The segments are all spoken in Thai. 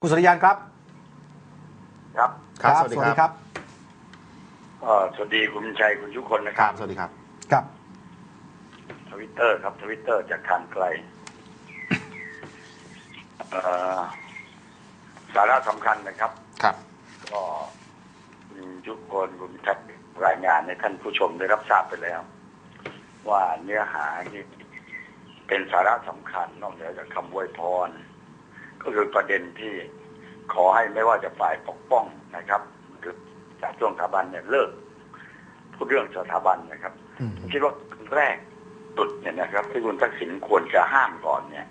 คุณสุริยันครับ ครับครับสวัสดีสวัสคดีรับ ครับก็สวัสดีคุณชัยคุณทุกคนนะคครัรับบ สวัสดีครับ ครับ ทวิตเตอร์ครับทวิตเตอร์จากทางไกลเอ่อสาระสำคัญนะครับ ครับ ก็คุณทุกคนคุณทัศน์รายงานให้ท่านผู้ชมได้รับทราบไปแล้ว ว่าเนื้อหาที่เป็นสาระสำคัญนอกเหนือจากคำอวยพร ก็คือประเด็นที่ขอให้ไม่ว่าจะฝ่ายปกป้องนะครับ หรือจากช่วงสถาบันเนี่ยเลิกพูดเรื่องสถาบันนะครับอืมผมคิดว่าคนแรกสุดเนี่ยนะครับ ที่คุณทักษิณควรจะห้ามก่อนเนี่ย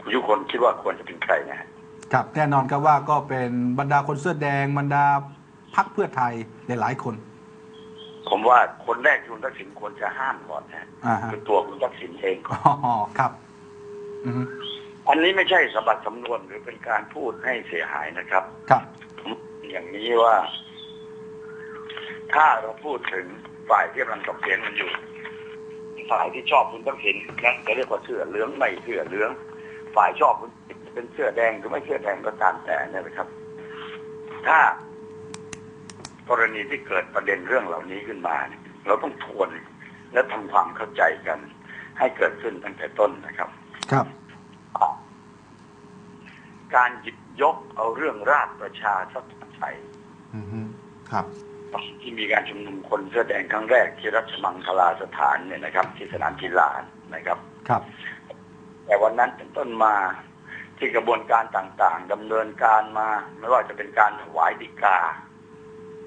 คุณทุกคนคิดว่าควรจะเป็นใครนะฮะครับแน่นอนครับว่าก็เป็นบรรดาคนเสื้อแดงบรรดาพักเพื่อไทยหลายๆคน ผมว่าคนแรกที่คุณทักษิณควรจะห้ามก่อนนะฮะอ่าฮะคือตัวคุณทักษิณเองก่อนอ๋อครับ อือฮึอันนี้ไม่ใช่สมบัติสำนวนหรือเป็นการพูดให้เสียหายนะครับ ครับผมอย่างนี้ว่า ถ้าเราพูดถึงฝ่ายที่กำลังตกเถียงกันอยู่ ฝ่ายที่ชอบคุณทักษิณนะจะเรียกว่าเสื้อเหลืองไม่เสื้อเหลือง ฝ่ายชอบคุณจะเป็นเสื้อแดงหรือไม่เสื้อแดงก็ตามแต่เนี่ยนะครับ ถ้ากรณีที่เกิดประเด็นเรื่องเหล่านี้ขึ้นมาเนี่ยเราต้องทวนและทำความเข้าใจกัน ให้เกิดขึ้นตั้งแต่ต้นนะครับ ครับ การหยิบยกเอาเรื่องราชประชาธิปไตยอือฮึครับที่มีการชุมนุมคนเสื้อแดงครั้งแรกที่รัชมังคลาสถานเนี่ยนะครับ ที่สนามกีฬานะครับ ครับ แต่วันนั้นเป็นต้นมาที่กระบวนการต่างๆดำเนินการมา ไม่ว่าจะเป็นการถวายฎีกา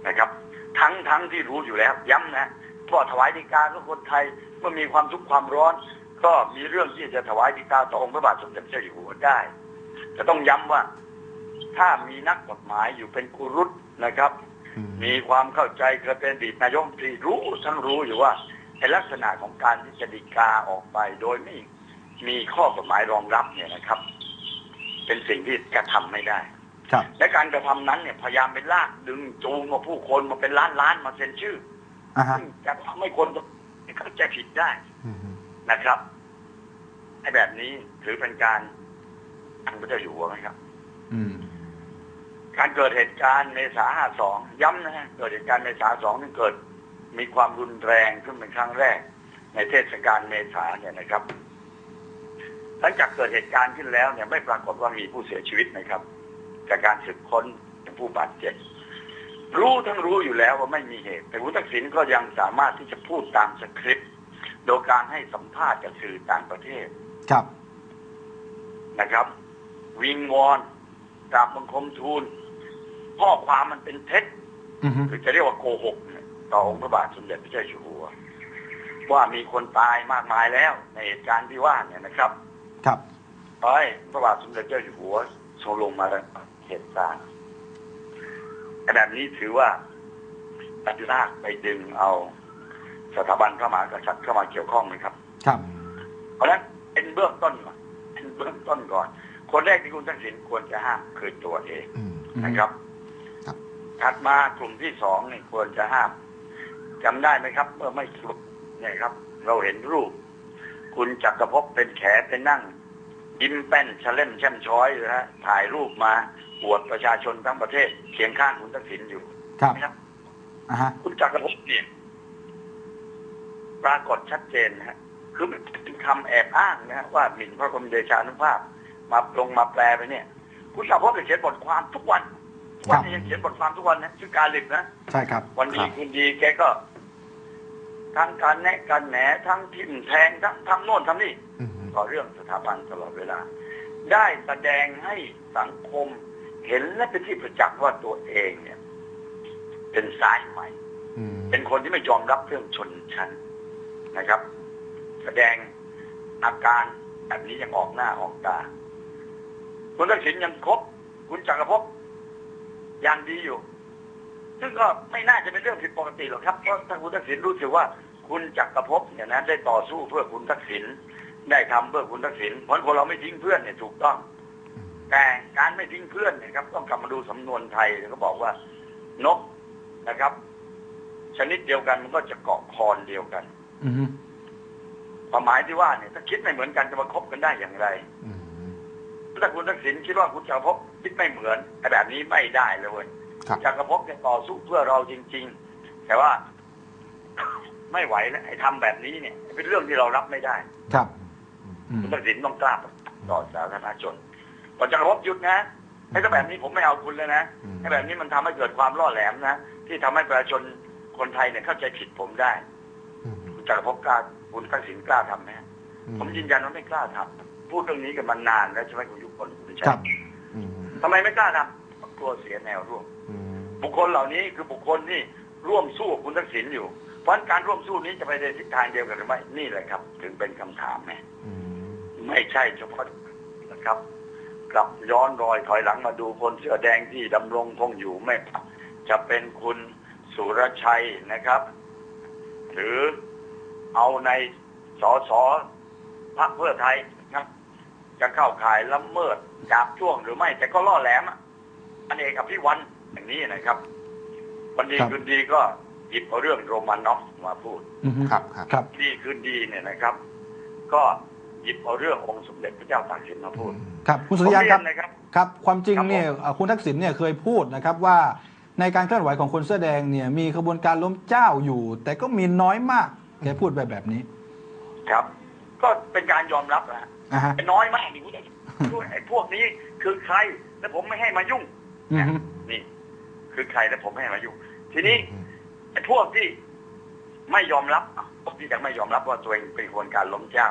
นะครับ ทั้งทั้งที่รู้อยู่แล้ว ย้ำนะว่าถวายฎีกาก็คนไทยเมื่อมีความทุกข์ความร้อน ก็มีเรื่องที่จะถวายฎีกาต่อองค์พระบาทสมเด็จพระเจ้าอยู่หัวได้ จะต้องย้ำว่าถ้ามีนักกฎหมายอยู่เป็นกุรุตนะครับอืมมีความเข้าใจเคยเป็นอดีตนายกรัฐมนตรีรู้ทั้งรู้อยู่ว่าในลักษณะของการที่จะดีกาออกไปโดยไม่มีข้อกฎหมายรองรับเนี่ยนะครับ เป็นสิ่งที่กระทำไม่ได้ครับและการกระทำนั้นเนี่ยพยายามไปลากดึงจูงมาผู้คนมาเป็นล้านล้านๆมาเซ็นชื่ออ่าฮะซึ่งจะทำให้คนเข้าใจผิดได้อือฮึนะครับ ไอ้แบบนี้ถือเป็นการอันพระเจ้าอยู่หัวไหมครับ อืม การเกิดเหตุการณ์เมษาห้าสองย้ำนะฮะเกิดเหตุการณ์เมษาสองนี่เกิด มีความรุนแรงขึ้นเป็นครั้งแรก ในเทศกาลเมษาเนี่ยนะครับหลังจากเกิดเหตุการณ์ขึ้นแล้วเนี่ยไม่ปรากฏว่ามีผู้เสียชีวิตนะครับ จากการสืบค้นผู้บาดเจ็บรู้ทั้งรู้อยู่แล้วว่าไม่มีเหตุ แต่คุณทักษิณก็ยังสามารถที่จะพูดตามสคริปต์ โดยการให้สัมภาษณ์กับสื่อต่างประเทศ ครับนะครับ วิงวอนกราบบังคมทูล ข้อความมันเป็นเท็จอือฮึคือจะเรียกว่าโกหกเนี่ยต่อองค์พระบาทสมเด็จพระเจ้าอยู่หัว ว่ามีคนตายมากมายแล้ว ในเหตุการณ์ที่ว่าเนี่ยนะครับ ครับเอ้ยพระบาทสมเด็จเจ้าอยู่หัวทรงลงมาแล้วเหตุการณ์ขนาดนี้ถือว่าปัจจุบันไปดึงเอาสถาบันพระมหากษัตริย์เข้ามาเกี่ยวข้องนะครับ ครับ ต้นก่อน คนแรกที่คุณทักษิณควรจะห้ามคือตัวเองอืมนะครับครับถัดมากลุ่มที่สองนี่ควรจะห้ามจำได้ไหมครับเมื่อไม่ครบเนี่ยครับ เราเห็นรูป คุณจักรภพเป็นแขเป็นนั่งยิ้มแป้นชะเล่มแช่มช้อยนะฮะถ่ายรูปมาอวดประชาชนทั้งประเทศเคียงข้างคุณทักษิณอยู่ครับนะครับอ่าฮะคุณจักรภพเนี่ย ปรากฏชัดเจนนะฮะ คือมันเป็นคำแอบอ้างนะฮะว่าหมิ่นพระบรมเดชานุภาพ มาลงมาแปลไปเนี่ย คุณจักรภพเนี่ยเขียนบทความทุกวันทุกวันนี้ยังเขียนบทความทุกวันนะชื่อการลิบนะใช่ครับ วันดีครับคืนดีแกก็ทั้งการแนะการแหนทั้งทิมแทงทั้งทำโน่นทำนี่อือฮึต่อเรื่องสถาบันตลอดเวลา ได้แสดงให้สังคมเห็นและเป็นที่ประจักษ์ว่าตัวเองเนี่ย เป็นสายใหม่อืมเป็นคนที่ไม่ยอมรับเรื่องชนชั้นนะครับ แสดงอาการแบบนี้ยังออกหน้าออกตา คุณทักษิณยังคบคุณจักรภพยังดีอยู่ ซึ่งก็ไม่น่าจะเป็นเรื่องผิดปกติหรอกครับเพราะถ้าคุณทักษิณรู้สึกว่าคุณจักรภพเนี่ยนะได้ต่อสู้เพื่อคุณทักษิณได้ทำเพื่อคุณทักษิณเพราะคนเราไม่ทิ้งเพื่อนเนี่ยถูกต้อง แต่การไม่ทิ้งเพื่อนนยครับ ต้องกลับมาดูสำนวนไทยเขาบอกว่านกนะครับ ชนิดเดียวกันมันก็จะเกาะคอนเดียวกัน อื ความหมายที่ว่าเนี่ยถ้าคิดไม่เหมือนกันจะมาคบกันได้อย่างไรอืมถ้าคุณทักษิณคิดว่าคุณจักรภพคิดไม่เหมือนไอ้แบบนี้ไม่ได้เลยเว้ยครับจักรภพเนี่ยต่อสู้เพื่อเราจริง ๆ แต่ว่าไม่ไหวแล้วไอ้ทำแบบนี้เนี่ย เป็นเรื่องที่เรารับไม่ได้ ครับอืมคุณทักษิณต้องกล้าต่อสาธารณชนก่อนจักรภพหยุดนะไอ้ถ้าแบบนี้ผมไม่เอาคุณเลยนะอืมไอ้แบบนี้มันทำให้เกิดความล่อแหลมนะที่ทำให้ประชาชนคนไทยเนี่ยเข้าใจผิดผมได้ อืมคุณจักรภพกล้าคุณทักษิณกล้าทำไหมอืผมยืนยันว่าไม่กล้าทำพูดเรื่องนี้กันมานานแล้วใช่ไหมคุณยุคนคุณชัยครับอืมทำไมไม่กล้าทำเพราะกลัวเสียแนวร่วม อืมบุคคลเหล่านี้คือบุคคลที่ร่วมสู้กับคุณทักษิณอยู่ เพราะฉะนั้นการร่วมสู้นี้จะไปในทิศทางเดียวกันหรือไม่นี่แหละครับ ถึงเป็นคำถามไงอืมไม่ใช่เฉพาะนะครับ กลับย้อนรอยถอยหลังมาดูคนเสื้อแดงที่ดำรงคงอยู่ไม่จะเป็นคุณสุรชัยนะครับ หรือ เอาในสอสอพรรคเพื่อไทยนะครับจะเข้าข่ายละเมิดจาบช่วงหรือไม่ แต่ก็ล่อแหลมอะอันเอกอภิวันอย่างนี้นะครับวันดีครับคืนดีก็หยิบเอาเรื่องโรมานอฟมาพูดอืมครับครับครับดีคืนดีเนี่ยนะครับ ก็หยิบเอาเรื่ององค์สมเด็จพระเจ้าตากสินมาพูดครับคุณสุริยันครับผมเรียนะครับครับ ความจริงครับผมเนี่ยเอ่อคุณทักษิณเนี่ยเคยพูดนะครับว่าในการเคลื่อนไหวของคนเสื้อแดงเนี่ยมีขบวนการล้มเจ้าอยู่ แต่ก็มีน้อยมาก แกพูดแบบแบบนี้ ครับ ก็เป็นการยอมรับนะฮะอ่าฮะ น้อยมากนี่คุณช่วยไอ้พวกนี้คือใคร และผมไม่ให้มายุ่งอืมฮึ นี่ คือใครและผมไม่ให้มายุ่ง ทีนี้ไอ้พวกที่ไม่ยอมรับอะพวกที่ยังไม่ยอมรับว่าตัวเองเป็นคนการล้มเจ้า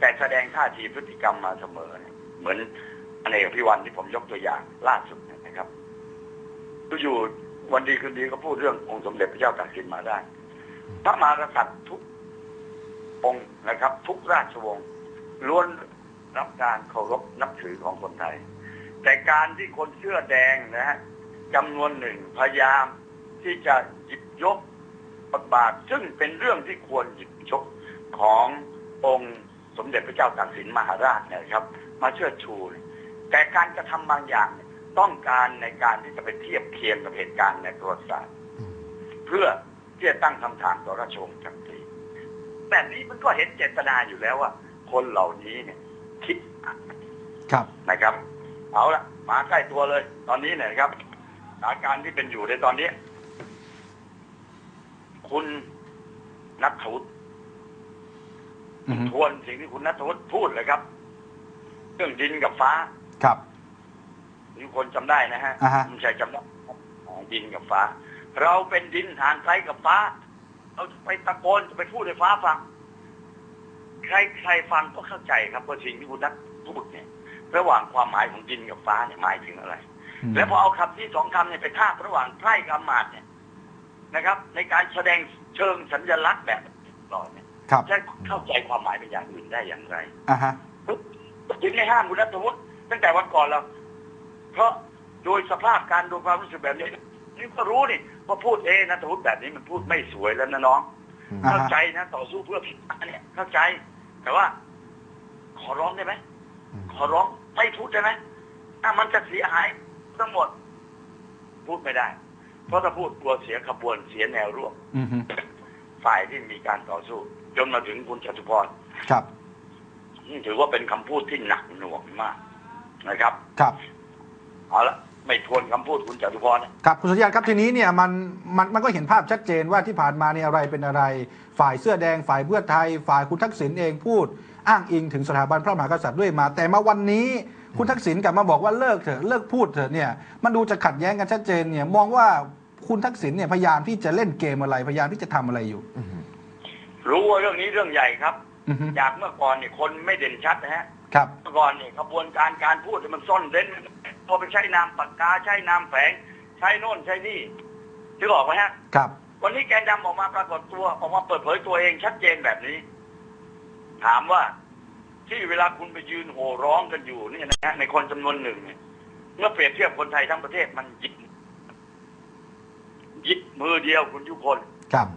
แต่แสดงท่าทีพฤติกรรมมาเสมอเนี่ยเหมือนอเนกพิวันที่ผมยกตัวอย่างล่าสุดเนี่ยนะครับ อยู่ๆวันดีคืนดีก็พูดเรื่ององค์สมเด็จพระเจ้าตากสินมาได้ พระมหากษัตริย์ทุก องค์นะครับ ทุกราชวงศ์ล้วนรับการเคารพนับถือของคนไทย แต่การที่คนเสื้อแดงนะฮะจำนวนหนึ่งพยายามที่จะหยิบยกบทบาทซึ่งเป็นเรื่องที่ควรหยิบยกขององค์สมเด็จพระเจ้าตากสินมหาราชเนี่ยนะครับ มาเชิดชูเนี่ยแต่การกระทำบางอย่างเนี่ยต้องการในการที่จะไปเทียบเคียงกับเหตุการณ์ในประวัติศาสตร์อืมเพื่อที่จะตั้งคำถามต่อราชวงศ์จักรี แบบนี้มันก็เห็นเจตนาอยู่แล้วว่า คนเหล่านี้เนี่ย คิดอะไรครับนะครับ เอาละมาใกล้ตัวเลย ตอนนี้เนี่ยนะครับสถานการณ์ที่เป็นอยู่ในตอนนี้ คุณนัทวุฒิอืมฮึทวนสิ่งที่คุณนัทวุฒิพูดเลยครับเรื่องดินกับฟ้า ครับมีคนจำได้นะฮะอ่าฮะคุณชัยจำได้อ๋อดินกับฟ้า เราเป็นดินห่างไกลกับฟ้า เราจะไปตะโกนจะไปพูดให้ฟ้าฟัง ใครใครฟังก็เข้าใจครับว่าสิ่งที่คุณนัทพูดเนี่ย ระหว่างความหมายของดินกับฟ้าเนี่ยหมายถึงอะไรมแล้วพอเอาคำที่สองคำเนี่ยไปทาบระหว่างไพร่กับอำมาตย์เนี่ยนะครับ ในการแสดงเชิงสัญลักษณ์แบบหล่อเนี่ยครับจะเข้าใจความหมายเป็นอย่างอื่นได้อย่างไรอ่าฮะถึงไม่ห้ามคุณนัทวุฒิตั้งแต่วันก่อนแล้วเพราะโดยสภาพการดูความรู้สึกแบบนี้นี่ก็รู้นี่ ว่าพูดเองนัทวุฒิแบบนี้มันพูดไม่สวยแล้วนะน้องอ่าเข้าฮะใจนะต่อสู้เพื่อผิดเนี่ยเข้าใจ แต่ว่า ขอร้องได้ไหมขอร้องไม่พูดได้ไหมถ้ามันจะเสียหายทั้งหมด พูดไม่ได้ เพราะถ้าพูดกลัวเสียขบวนเสียแนวร่วมอืมฮึฝ่ายที่มีการต่อสู้ จนมาถึงคุณจตุพรครับนี่ถือว่าเป็นคำพูดที่หนักหน่วงมากนะครับ ครับ เอาละ ไม่ทวนคำพูดคุณจตุพรนะครับคุณสุริยันครับทีนี้เนี่ยมันมันมันก็เห็นภาพชัดเจนว่าที่ผ่านมาเนี่ยอะไรเป็นอะไร ฝ่ายเสื้อแดงฝ่ายเพื่อไทย ฝ่ายคุณทักษิณเองพูด อ้างอิงถึงสถาบันพระมหากษัตริย์ด้วยมา แต่มาวันนี้คุณทักษิณกลับมาบอกว่าเลิกเถอะเลิกพูดเถอะเนี่ยมันดูจะขัดแย้งกันชัดเจนเนี่ยมองว่าคุณทักษิณเนี่ยพยายามที่จะเล่นเกมอะไรพยายามที่จะทำอะไรอยู่อืมรู้ว่าเรื่องนี้เรื่องใหญ่ครับอือฮึจากเมื่อก่อนเนี่ยคนไม่เด่นชัดนะฮะครับเมื่อก่อนเนี่ยขบวนการการพูดเนี่ยมันซ่อนเร้น ตัวไปใช้นามปากกาใช้นามแฝง ใช้โน่นใช้นี่ถือออกไหมฮะ ครับ วันนี้แกนดำออกมาปรากฏตัวออกมาเปิดเผยตัวเองชัดเจนแบบนี้ ถามว่าที่เวลาคุณไปยืนโห่ร้องกันอยู่เนี่ยนะฮะในคนจำนวนหนึ่งเนี่ยเมื่อเปรียบเทียบคนไทยทั้งประเทศมันหยิบหยิบมือเดียวคุณทุกคนครับ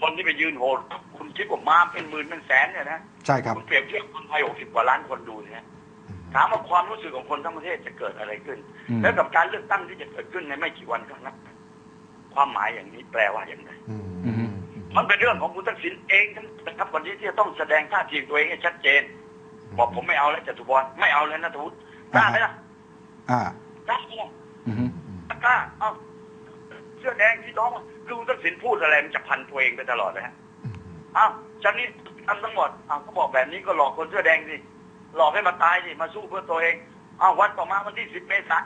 คนที่ไปยืนโห่คุณคิดว่ามาเป็นหมื่นเป็นแสนเนี่ยนะใช่ครับคุณเปรียบเทียบคนไทยหกสิบกว่าล้านคนดูเนี่ย ถามว่าความรู้สึกของคนทั้งประเทศจะเกิดอะไรขึ้นอืมแล้วกับการเลือกตั้งที่จะเกิดขึ้นในไม่กี่วันข้างหน้าความหมายอย่างนี้แปลว่าอย่างไรอืมอืมมันเป็นเรื่องของคุณทักษิณเองทั้งนั้นนะครับวันนี้ที่จะต้องแสดงท่าทีตัวเองให้ชัดเจน บอกผมไม่เอาแล้วจตุพรไม่เอาแล้วนัทวุฒิกล้าไหมล่ะอ่ากล้าไหมล่ะอือฮึกล้าเอ้าเสื้อแดงที่น้องคือคุณทักษิณพูดอะไรมันจะพันตัวเองไปตลอดเลยฮะอืมอ้าวฉันนี่ทำทั้งหมดอ้าวก็บอกแบบนี้ก็หลอกคนเสื้อแดงสิ หลอกให้มาตายสิมาสู้เพื่อตัวเองอ้าววันต่อมาวันที่สิบเมษายน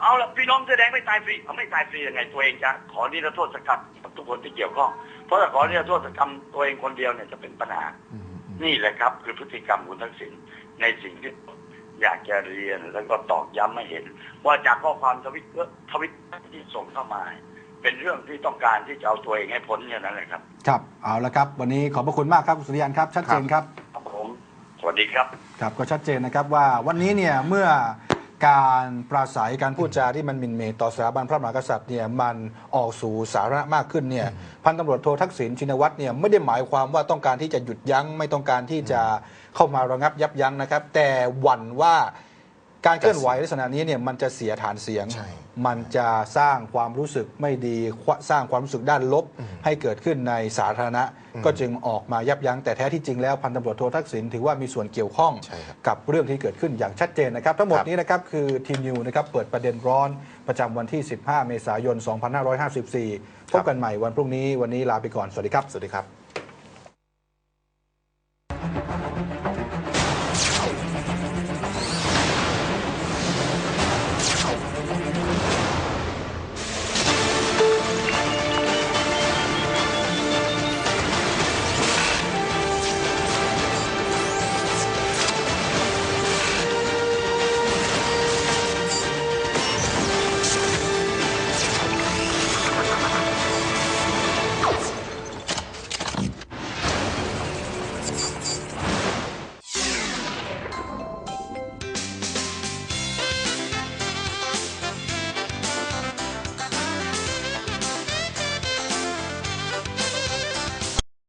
เอาละพี่น้องเสื้อแดงไม่ตายฟรีเอาไม่ตายฟรียังไงตัวเองจะขอนิรโทษกรรมกับทุกคนที่เกี่ยวข้อง เพราะถ้าขอนิรโทษกรรมตัวเองคนเดียวเนี่ยจะเป็นปัญหาอืมอืมนี่แหละครับ คือพฤติกรรมคุณทักษิณในสิ่งที่อยากจะเรียนแล้วก็ตอกย้ำให้เห็น ว่าจากข้อความทวิตทวิตที่ส่งเข้ามา เป็นเรื่องที่ต้องการที่จะเอาตัวเองให้พ้นเนี่ยนั่นแหละครับ ครับเอาละครับ วันนี้ขอบพระคุณมากครับคุณสุริยันครับชัดเจนครับครับผม สวัสดีครับ ครับก็ชัดเจนนะครับว่าวันนี้เนี่ยเมื่อการปราศัยการพูดจาที่มันหมินเหมต่อสถาบันพระมหากษัตริย์เนี่ยมันออกสู่สาธารณะมากขึ้นเนี่ยพันตำรวจโททักษิณชินวัตรเนี่ยไม่ได้หมายความว่าต้องการที่จะหยุดยั้งไม่ต้องการที่จะเข้ามาระงับยับยั้งนะครับ แต่หวั่นว่า การเคลื่อนไหวลักษณะนี้เนี่ยมันจะเสียฐานเสียงใช่มันจะสร้างความรู้สึกไม่ดี สร้างความรู้สึกด้านลบอืมให้เกิดขึ้นในสาธารณะอืมก็จึงออกมายับยั้งแต่แท้ที่จริงแล้วพันตำรวจโททักษิณถือว่ามีส่วนเกี่ยวข้องใช่ครับกับเรื่องที่เกิดขึ้นอย่างชัดเจนนะครับ ทั้งหมดครับนี้นะครับคือทีนิวนะครับเปิดประเด็นร้อนประจำวันที่ 15 เมษายน 2554 พบกันใหม่วันพรุ่งนี้วันนี้ลาไปก่อนสวัสดีครับสวัสดีครับ